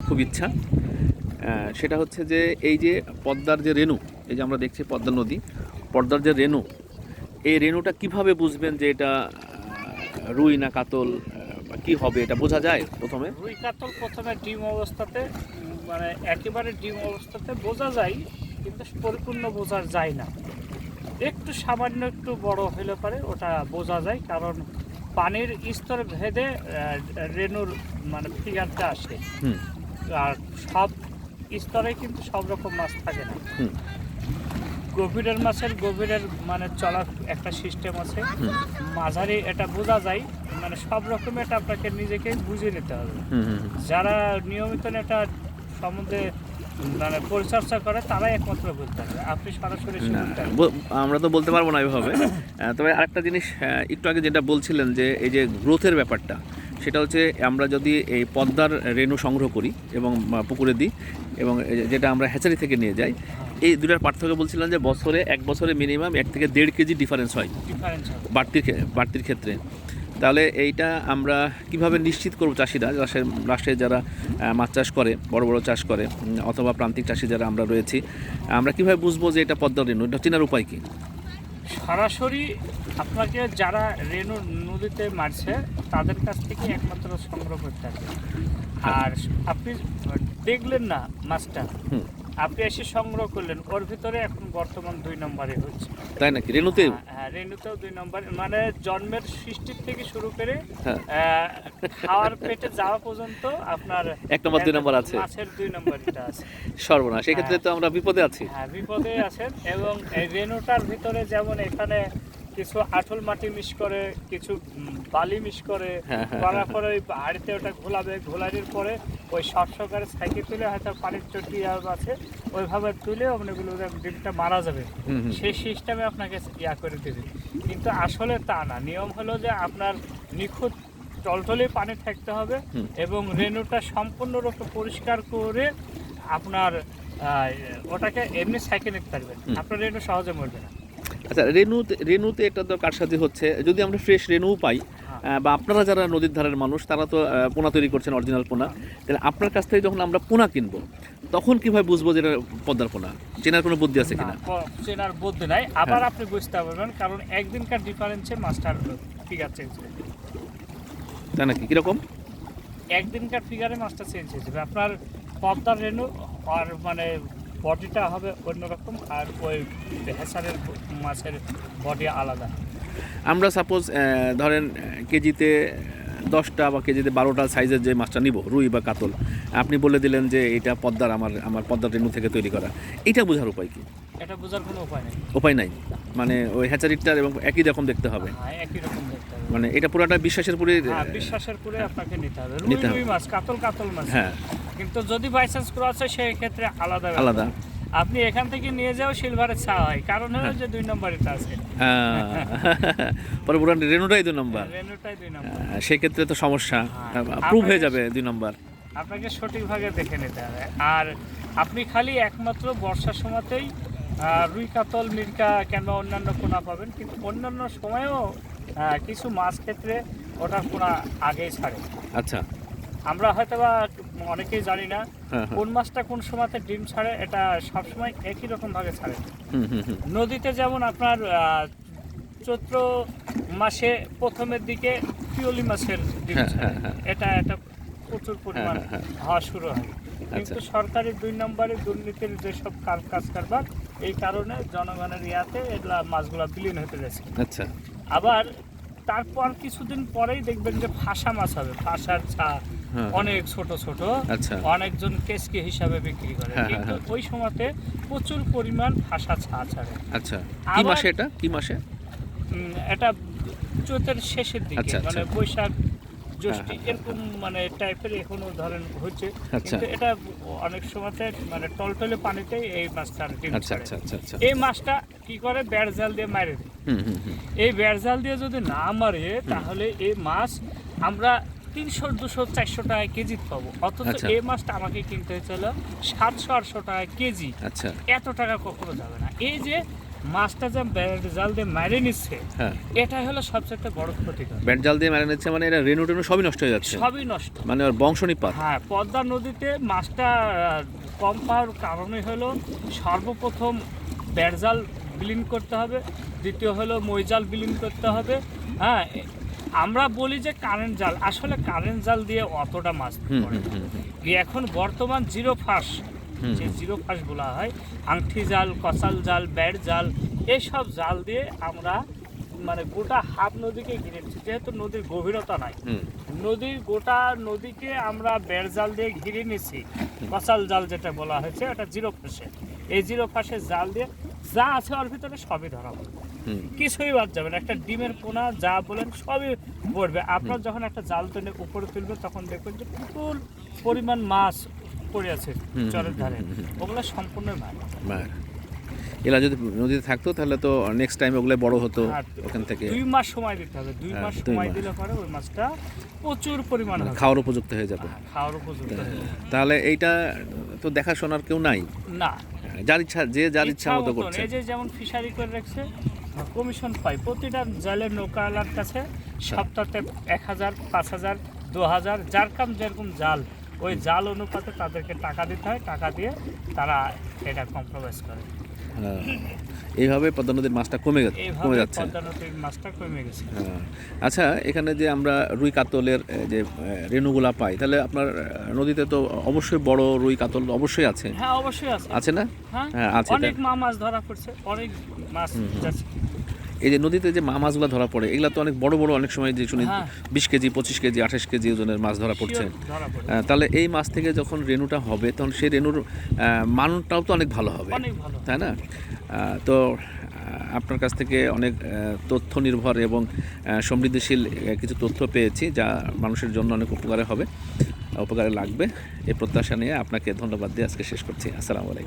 খুব ইচ্ছা। সেটা হচ্ছে যে এই যে পদ্মার যে রেণু এই যে আমরা দেখছি পদ্মা নদী পদ্মার যে রেণু এই রেণুটা কীভাবে বুঝবেন যে এটা রুই না কাতল কি হবে এটা বোঝা যায় প্রথমে? রুই কাতল প্রথমে ডিম অবস্থাতে মানে একেবারে ডিম অবস্থাতে বোঝা যায় কিন্তু পরিপূর্ণ বোঝা যায় না। একটু সামান্য একটু বড় হলে পারে ওটা বোঝা যায় কারণ পানির স্তর ভেদে রেণুর মানে ফিগারটা আসে। হুম। আর সব স্তরে কিন্তু সব রকম মাছ থাকে না। গভীরের মাছের গভীরের মানে চলার একটা সিস্টেম আছে। মাঝারি এটা বোঝা যায় মানে সব রকম এটা আপনাকে নিজেকে বুঝে নিতে হবে। যারা নিয়মিত এটা সম্বন্ধে মানে পরিচর্যা করে তারাই একমাত্র বলতে হবে আপনি সরাসরি আমরা তো বলতে পারব না এভাবে আহ, তবে আরেকটা জিনিস একটু আগে যেটা বলছিলেন যে এই যে গ্রোথের ব্যাপারটা সেটা হচ্ছে আমরা যদি এই পদ্মার রেণু সংগ্রহ করি এবং পুকুরে দিই এবং যেটা আমরা হ্যাচারি থেকে নিয়ে যাই এই দুটার পার্থক্য বলছিলাম যে বছরে এক বছরে মিনিমাম এক থেকে দেড় কেজি ডিফারেন্স হয় বাড়তির বাড়তির ক্ষেত্রে। তাহলে এইটা আমরা কীভাবে নিশ্চিত করব চাষিরা রাষ্ট্রের রাষ্ট্রে যারা মাছ চাষ করে বড় বড় চাষ করে অথবা প্রান্তিক চাষি যারা আমরা রয়েছি আমরা কীভাবে বুঝব যে এটা পদ্মা রেণু? এটা চেনার উপায় কি? সরাসরি আপনাকে যারা রেণু নদীতে মারছে, তাদের কাছ থেকে একমাত্র সংগ্রহ করতে হবে। আর আপনি দেখলেন না মাছটা? আপনি এসে সংগ্রহ করলেন ওর ভিতরে এখন বর্তমান দুই নম্বরে হচ্ছে। তাই নাকি? রেণুতে? হ্যাঁ, হ্যাঁ রেণুতেও দুই নম্বর মানে জন্মের সৃষ্টির থেকে শুরু করে হ্যাঁ। খাওয়ার পেটে যাওয়া পর্যন্ত আপনার এক নম্বর, দুই নম্বর আছে। মাছের দুই নম্বরটা আছে। সর্বনাশ। সেক্ষেত্রে তো আমরা বিপদে আছি। হ্যাঁ বিপদে আছেন এবং এই রেণুটার ভিতরে যেমন এখানে কিছু আঠল মাটি মিশ করে কিছু বালি মিশ করে হ্যাঁ, হ্যাঁ, করার হ্যাঁ। পরে ওই হাড়িতে ওটা ঘোলাবে ঘোলানোর পরে ওই শর্ট সকারে সাইকেল তুলে হয়তো পানির চটি আছে ওইভাবে তুলে অনেকগুলো ডিমটা মারা যাবে। সেই সিস্টেমে আপনাকে ইয়া করে দেবে। কিন্তু আসলে তা না। নিয়ম হলো যে আপনার নিখুঁত টলটলে পানি থাকতে হবে এবং রেণুটা সম্পূর্ণরূপে পরিষ্কার করে আপনার ওটাকে এমনি সাইকেল নিতে পারবেন আপনার রেণু সহজে মরবে না। আচ্ছা রেনুতে রেণুতে এটা তো কারসাজি হচ্ছে। যদি আমরা ফ্রেশ রেণু পাই বা আপনারা যারা নদীর ধারের মানুষ তারা তো পোনা তৈরি করছেন অরিজিনাল পোনা। তাহলে আপনার কাছ থেকে যখন আমরা পোনা কিনবো তখন কীভাবে বুঝব যেটা পদ্মার পোনা? চেনার কোনো বুদ্ধি আছে কিনা? চেনার বুদ্ধি নাই। আবার আপনি বুঝতে পারবেন কারণ একদিনকার ডিফারেন্সে মাস্টার ফিগার চেঞ্জ হয়ে যাবে। তাই নাকি? কীরকম? একদিনকার ফিগারে মাছটা চেঞ্জ হয়ে যাবে। আপনার পদ্মার রেনু আর মানে বডিটা হবে অন্যরকম আর ওই ভেসারের মাছের বডি আলাদা। আমরা সাপোজ ধরেন কেজিতে দশটা বা কেজিতে বারোটা সাইজের যে মাছটা নিব রুই বা কাতল আপনি বলে দিলেন যে এটা পদ্মার আমার আমার পদ্মার রেণু থেকে তৈরি করা। এটা বোঝার উপায় কি? এটা বোঝার কোনো উপায় নেই। উপায় নাই। মানে ওই হ্যাচারিটার এবং একই রকম দেখতে হবে। হ্যাঁ একই রকম মানে এটা পুরোটা বিশ্বাসের পুরে হ্যাঁ বিশ্বাসের করে আপনাকে নিতে হবে। নিতে হবে। মাছ কাতল কাতল মাছ। হ্যাঁ। কিন্তু যদি বাই চান্স ক্রস হয় সেই ক্ষেত্রে আলাদা আলাদা। আপনি এখান থেকে নিয়ে যাও সিলভারের চা হয়। কারণ হলো যে দুই নম্বরটা আছে। হ্যাঁ। পরে পুরো রেণুটাই দুই নম্বর। রেনুটাই দুই নম্বর। সেক্ষেত্রে তো সমস্যা। হ্যাঁ। প্রুভ হয়ে যাবে দুই নম্বর। আপনাকে সঠিকভাবে দেখে নিতে হবে। আর আপনি খালি একমাত্র বর্ষার সময়তেই রুই কাতল মির্কা কিংবা অন্যান্য পোনা পাবেন। কিন্তু অন্যান্য সময়েও কিছু মাছ ক্ষেত্রে ওটার পোনা আগেই ছাড়ে। আচ্ছা। আমরা হয়তো বা অনেকেই জানি না হ্যাঁ হ্যাঁ। কোন মাছটা কোন সময়তে ডিম ছাড়ে এটা সবসময় একই রকম ভাবে ছাড়ে। নদীতে যেমন আপনার চৈত্র মাসে প্রথমের দিকে পিওলি মাছের ডিম হ্যাঁ, ছাড়ে। এটা এটা প্রচুর পরিমাণ। হওয়া শুরু হয়। কিন্তু আচ্ছা। সরকারি দুই নম্বরে দুর্নীতির যেসব কাজ কাজ কারবার এই কারণে জনগণের ইয়াতে এগুলা মাছগুলা বিলীন হতে যাচ্ছে। আচ্ছা। আবার তারপর কিছুদিন পরেই দেখবেন যে ফাঁসা মাছ হবে। ফাঁসার ছা হ্যাঁ। অনেক ছোট ছোট। আচ্ছা। অনেকজন কেসকে হিসাবে বিক্রি করে। হ্যাঁ, কিন্তু হ্যাঁ, ওই সময়তে প্রচুর পরিমাণ ফাঁসা ছা ছাড়ে। আচ্ছা। কি মাসে এটা? কি মাসে? এটা চৈতের শেষের দিকে আচ্ছা, আচ্ছা। মানে বৈশাখ জ্যৈষ্ঠী এরকম মানে টাইপের এখনও ধরেন হচ্ছে। আচ্ছা। কিন্তু এটা অনেক সময়তে মানে টলটলে পানিতেই এই মাছটা আচ্ছা। আচ্ছা আচ্ছা আচ্ছা। এই মাছটা কি করে? বেড় জাল দিয়ে মারে দেয়। এই বেড় জাল দিয়ে যদি না মারে তাহলে এই মাছ আমরা তিনশো দুশো চারশো টাকা কেজি পাবো। অথচ আচ্ছা। এই মাছটা আমাকে কিনতে হয়েছিল সাতশো আটশো টাকা কেজি। আচ্ছা। এত টাকা কখনো যাবে না। এই যে মাছটা যে ব্যাট জাল দিয়ে মারে নিচ্ছে হ্যাঁ। এটাই হলো সবচেয়ে বড় ক্ষতিকর। ব্যাট জাল দিয়ে মেরে নিচ্ছে মানে এটা রেনু টেনু সবই নষ্ট হয়ে যাচ্ছে? সবই নষ্ট। মানে ওর বংশ নিপাত হ্যাঁ পদ্মা নদীতে মাছটা কম পাওয়ার কারণে হলো সর্বপ্রথম বেড়জাল বিলীন করতে হবে দ্বিতীয় হলো মইজাল বিলীন করতে হবে। হ্যাঁ আমরা বলি যে কারেন্ট জাল আসলে কারেন্ট জাল দিয়ে অতটা মাছ পড়ে এখন বর্তমান জিরো ফাঁস যে জিরো ফাঁস বলা হয় আংটি জাল কসাল জাল ব্যাট জাল এইসব জাল দিয়ে আমরা মানে গোটা হাফ নদীকে ঘিরে নিচ্ছি যেহেতু নদীর গভীরতা নাই নদীর গোটা নদীকে আমরা বেড় জাল দিয়ে ঘিরে নিছি কসাল জাল যেটা বলা হয়েছে ওটা জিরো ফাঁসে। এই জিরো ফাঁসে জাল দিয়ে যা আছে ওর ভিতরে সবই ধরা পড়বে কিছুই বাদ যাবে না। একটা ডিমের পোনা যা বলেন সবই পড়বে। আপনার যখন একটা জাল তুলে উপরে তুলবে তখন দেখবেন যে প্রচুর পরিমাণ মাছ পড়ে আছে জলের চরের ধারে। ওগুলো সম্পূর্ণ মাছ এরা যদি নদীতে থাকতো তাহলে তো নেক্সট টাইম ওগুলো বড় হতো ওখান থেকে। দুই মাস সময় দিতে হবে দুই হ্যাঁ, মাস সময় দিলে পরে ওই মাছটা প্রচুর পরিমাণ মানে খাওয়ার উপযুক্ত হয়ে যাবে। হ্যাঁ, খাওয়ার উপযুক্ত তাহলে এইটা তো দেখাশোনার কেউ নাই? না। যার ইচ্ছা যে যার ইচ্ছা মতো করছে। এই যে যেমন ফিশারি করে রাখছে কমিশন পায়। প্রতিটা জালের নৌকাওয়ালার কাছে সপ্তাহে এক হাজার পাঁচ হাজার দু হাজার যার কাম যেরকম জাল ওই জাল অনুপাতে তাদেরকে টাকা দিতে হয়। টাকা দিয়ে তারা এটা কম্প্রোমাইজ করে। হ্যাঁ। এইভাবে পদ্মা নদীর মাছটা কমে গেছে কমে যাচ্ছে। মাছটা কমে গেছে। হ্যাঁ। আচ্ছা এখানে যে আমরা রুই কাতলের যে রেণুগুলা পাই তাহলে আপনার নদীতে তো অবশ্যই বড় রুই কাতল অবশ্যই আছে। হ্যাঁ অবশ্যই আছে। আছে না? হ্যাঁ হ্যাঁ, আছে, অনেক মা মাছ ধরা পড়ছে অনেক মাছ যাচ্ছে। এই যে নদীতে যে মা মাছগুলো ধরা পড়ে এগুলা তো অনেক বড় বড় অনেক সময় যে শুনি হ্যাঁ। বিশ কেজি পঁচিশ কেজি আঠাশ কেজি ওজনের মাছ ধরা পড়ছে। তাহলে এই মাছ থেকে যখন রেণুটা হবে তখন সেই রেণুর মানটাও তো অনেক ভালো হবে। তাই না? তো আপনার কাছ থেকে অনেক তথ্য নির্ভর এবং সমৃদ্ধিশীল কিছু তথ্য পেয়েছি যা মানুষের জন্য অনেক উপকারে হবে উপকারে লাগবে। এই প্রত্যাশা নিয়ে আপনাকে ধন্যবাদ দিয়ে আজকে শেষ করছি। আসসালামু আলাইকুম।